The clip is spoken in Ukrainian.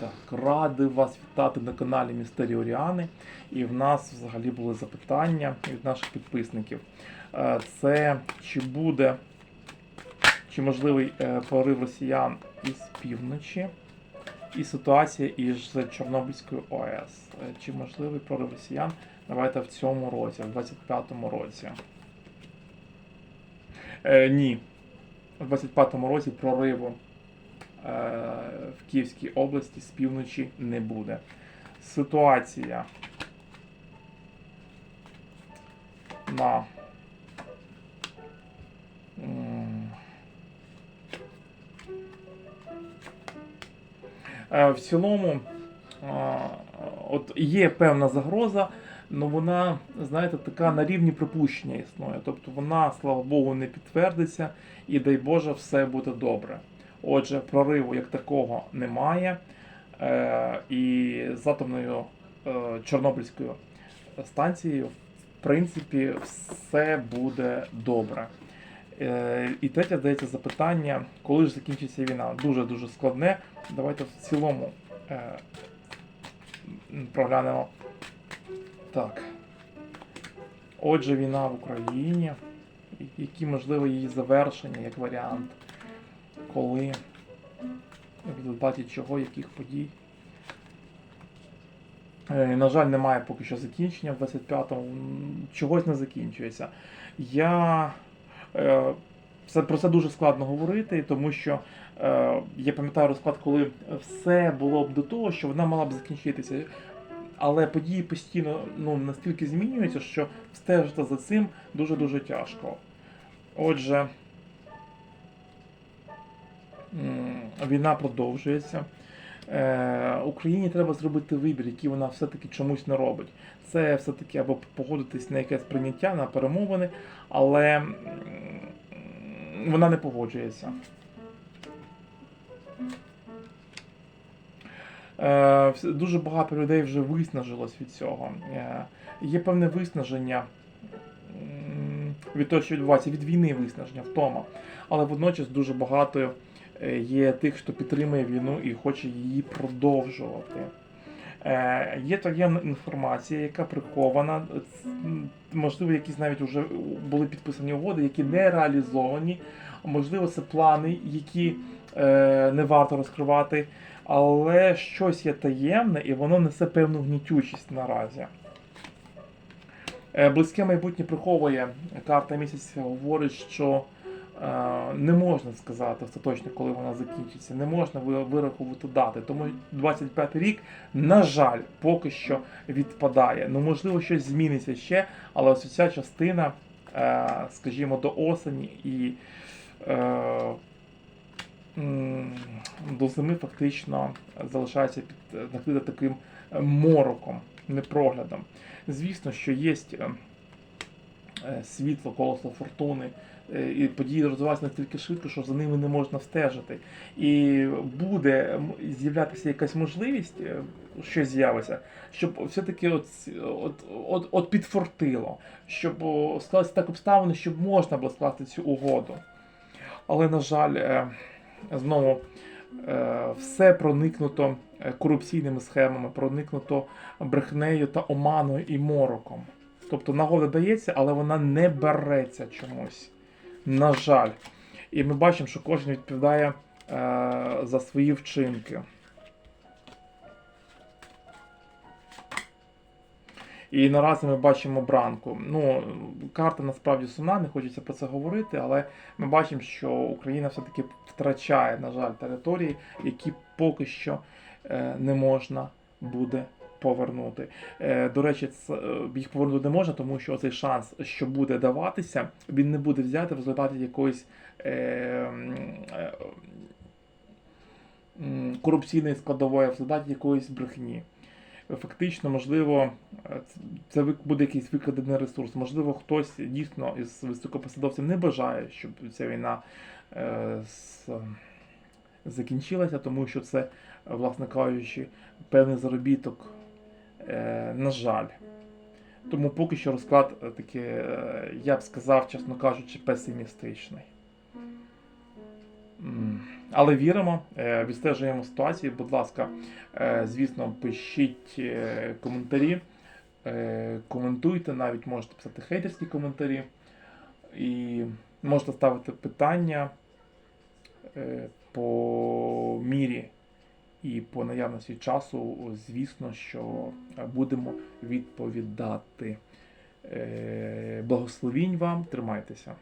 Так, радий вас вітати на каналі Містері Оріани. І в нас взагалі були запитання від наших підписників. Е, Це чи буде, чи можливий е, прорив росіян із півночі, і ситуація із Чорнобильською ОАЕС. Е, Чи можливий прорив росіян? Давайте в цьому році, в 25-му році. Е, ні. У 25-му році прориву в Київській області з півночі не буде. Ситуація на е, в цілому от є певна загроза, але вона, знаєте, така на рівні припущення існує. Тобто вона, слава Богу, не підтвердиться і дай Боже, все буде добре. Отже, прориву як такого немає. Е, і з атомною е, Чорнобильською станцією, в принципі, все буде добре. Е, і третє, здається, запитання, коли ж закінчиться війна? Дуже-дуже складне. Давайте в цілому проглянемо. Так. Отже, війна в Україні. Які можливо її завершення як варіант, коли, в результаті чого, яких подій. Е, На жаль, немає поки що закінчення в 25-му, чогось не закінчується. Я е, це, про це дуже складно говорити, тому що е, я пам'ятаю розклад, коли все було б до того, що вона мала б закінчитися. Але події постійно ну, настільки змінюються, що стежити за цим дуже-дуже тяжко. Отже, війна продовжується. Е, Україні треба зробити вибір, який вона все-таки чомусь не робить. Це все-таки або погодитись на якесь прийняття, на перемовини, але вона не погоджується. Е, Дуже багато людей вже виснажилось від цього. Е, Є певне виснаження від того, що відбувається, від війни виснаження, втома. Але водночас дуже багато є тих, хто підтримує війну і хоче її продовжувати. Е, Є таємна інформація, яка прихована. Можливо, якісь навіть вже були підписані угоди, які не реалізовані. Можливо, це плани, які е, не варто розкривати. Але щось є таємне і воно несе певну гнітючість наразі. Е, Близьке майбутнє приховує карта місяця, говорить, що е, не можна сказати остаточно, коли вона закінчиться, не можна ви- вирахувати дати. Тому 25 рік, на жаль, поки що відпадає. Ну, можливо, щось зміниться ще, але ось ця частина, е, скажімо, до осені і е, до зими фактично залишається під накрита таким е, мороком, непроглядом. Звісно, що є е, світло, колесо фортуни, е, і події розвиваються настільки швидко, що за ними не можна встежити. І буде з'являтися якась можливість, е, що з'явиться, щоб все-таки от, от, от, от підфортило, щоб склалися так обставини, щоб можна було скласти цю угоду. Але, на жаль, е, знову е, все проникнуто е, корупційними схемами, проникнуто брехнею та оманою і мороком. Тобто нагода дається, але вона не береться чомусь. На жаль. І ми бачимо, що кожен відповідає е, за свої вчинки. І наразі ми бачимо бранку. Ну, карта насправді сумна, не хочеться про це говорити, але ми бачимо, що Україна все-таки втрачає, на жаль, території, які поки що е, не можна буде повернути. Е, До речі, е, їх повернути не можна, тому що цей шанс, що буде даватися, він не буде взяти в результаті якоїсь е, корупційної складової, в результаті якоїсь брехні. Фактично, можливо, це буде якийсь викрадений ресурс. Можливо, хтось дійсно із високопосадовців не бажає, щоб ця війна закінчилася, тому що це, власне кажучи, певний заробіток, на жаль. Тому поки що розклад е, такий, е, я б сказав, чесно кажучи, песимістичний. Але віримо, е, відстежуємо ситуацію. Будь ласка, е, звісно, пишіть е, коментарі, е, коментуйте, навіть можете писати хейтерські коментарі. І можете ставити питання е, по мірі і по наявності часу, звісно, що будемо відповідати. Е, Благословінь вам, тримайтеся.